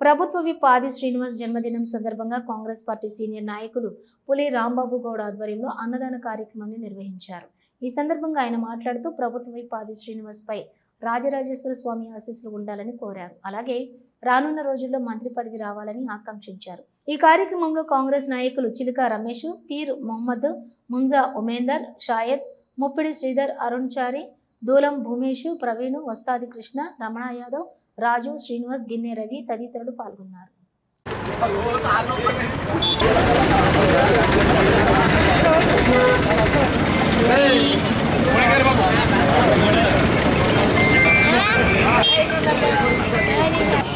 ప్రభుత్వ విప్ ఆది శ్రీనివాస్ జన్మదినం సందర్భంగా కాంగ్రెస్ పార్టీ సీనియర్ నాయకులు పులి రాంబాబు గౌడ్ ఆధ్వర్యంలో అన్నదాన కార్యక్రమాన్ని నిర్వహించారు. ఈ సందర్భంగా ఆయన మాట్లాడుతూ ప్రభుత్వ విప్ ఆది శ్రీనివాస్పై రాజరాజేశ్వర స్వామి ఆశీస్సులు ఉండాలని కోరారు. అలాగే రానున్న రోజుల్లో మంత్రి పదవి రావాలని ఆకాంక్షించారు. ఈ కార్యక్రమంలో కాంగ్రెస్ నాయకులు చిలుక రమేష్ పీర్ మొహమ్మద్ ముంజా ఉమేందర్ షాయద్ ముప్పిడి శ్రీధర్ అరుణ్ చారి దూలం భూమేష్ ప్రవీణ్ వస్తాది కృష్ణ రమణ యాదవ్ రాజు శ్రీనివాస్ గిన్నె రవి తదితరులు పాల్గొన్నారు.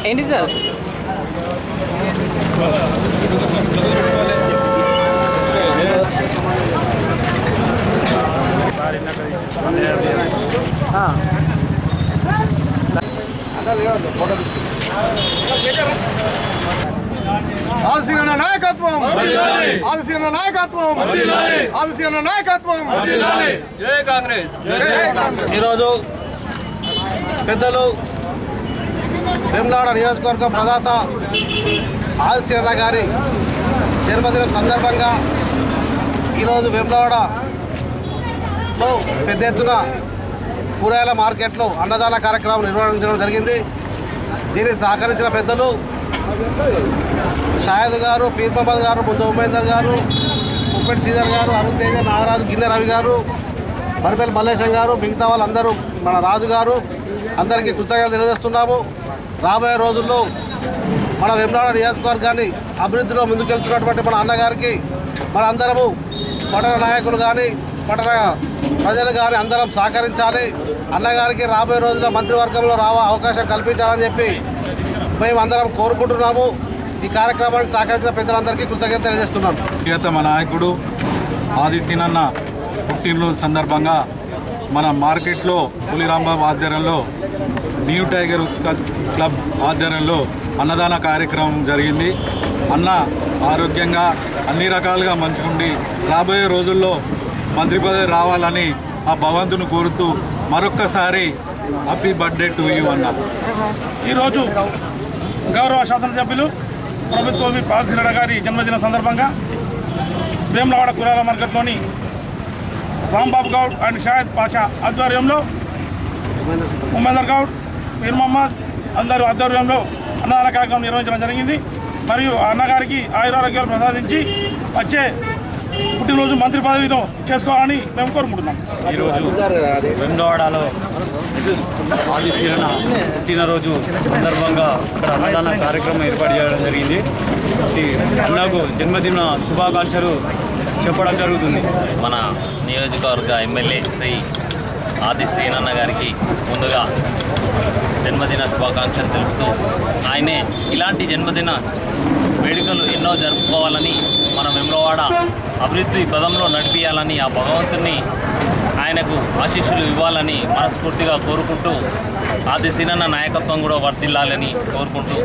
ఏంటి సార్? ఆ, ఆదిశీన నాయకత్వం. ఆదిశీన నాయకత్వం. ఆదిశీన నాయకత్వం. జై కాంగ్రెస్. ఈరోజు పెద్దలు వేములవాడ నియోజకవర్గం ప్రదాత ఆదిశీన గారి జన్మదినం సందర్భంగా ఈరోజు వేములవాడలో పెద్ద ఎత్తున కూరగాయల మార్కెట్లో అన్నదాన కార్యక్రమం నిర్వహించడం జరిగింది. దీనికి సహకరించిన పెద్దలు షాయద్ గారు పీర్ గారు ముందు ఉమేందర్ గారు ఉప్పెట్ శ్రీధర్ గారు అరుణ్ తేజ నాగరాజు గిన్నె రవి గారు మరిపల్లి మల్లేశం గారు మిగతా వాళ్ళందరూ మన రాజు గారు అందరికీ కృతజ్ఞతలు తెలియజేస్తున్నాము. రాబోయే రోజుల్లో మన వెమ్నాడ నియోజకవర్గాన్ని అభివృద్ధిలో ముందుకెళ్తున్నటువంటి మన అన్నగారికి మన అందరము పట్టణ నాయకులు కానీ పట్టణ ప్రజలు కానీ అందరం సహకరించాలి. అన్నగారికి రాబోయే రోజుల్లో మంత్రివర్గంలో రావ అవకాశం కల్పించాలని చెప్పి మేము అందరం కోరుకుంటున్నాము. ఈ కార్యక్రమానికి సహకరించిన పెద్దలందరికీ కృతజ్ఞత తెలియజేస్తున్నాను. ప్రియతమ నాయకుడు ఆదిశీనన్న పుట్టినరోజు సందర్భంగా మన మార్కెట్లో పులిరాంబాబు ఆధ్వర్యంలో న్యూ టైగర్ క్లబ్ ఆధ్వర్యంలో అన్నదాన కార్యక్రమం జరిగింది. అన్న ఆరోగ్యంగా అన్ని రకాలుగా మంచుకుండి రాబోయే రోజుల్లో మంత్రి పదవి రావాలని ఆ భగవంతుని కోరుతూ మరొక్కసారి హ్యాపీ బర్త్డే టు యూ అన్నారు ఈరోజు గౌరవ శాసనసభ్యులు ప్రభుత్వం పాలసీలడ గారి జన్మదిన సందర్భంగా భీమలవాడ కురాల మార్కెట్లోని రాంబాబు గౌడ్ అండ్ షాయద్ పాషా ఆధ్వర్యంలో ఉమేందర్ గౌడ్ మీర్ మహమ్మద్ అందరూ ఆధ్వర్యంలో అన్నదాన కార్యక్రమం నిర్వహించడం జరిగింది. మరియు అన్నగారికి ఆయురారోగ్యాలు ప్రసాదించి వచ్చే పుట్టినరోజు మంత్రి పదవిలో చేసుకోవాలని మేము కోరుకుంటున్నాం. ఈరోజు వెంగవాడలో ఆదిశీలన పుట్టినరోజు సందర్భంగా ఇక్కడ అన్నదాన కార్యక్రమం ఏర్పాటు చేయడం జరిగింది. అన్నకు జన్మదిన శుభాకాంక్షలు చెప్పడం జరుగుతుంది. మన నియోజకవర్గ ఎమ్మెల్యే శ్రీ ఆది శ్రీనన్న గారికి ముందుగా జన్మదిన శుభాకాంక్షలు తెలుపుతూ ఆయనే ఇలాంటి జన్మదిన వేడుకలు ఎన్నో జరుపుకోవాలని మన వెమ్లవాడ అభివృద్ధి పదంలో నడిపించాలని ఆ భగవంతుని ఆయనకు ఆశీస్సులు ఇవ్వాలని మనస్ఫూర్తిగా కోరుకుంటూ ఆది శ్రీనన్న నాయకత్వం కూడా వర్ధిల్లాలని కోరుకుంటూ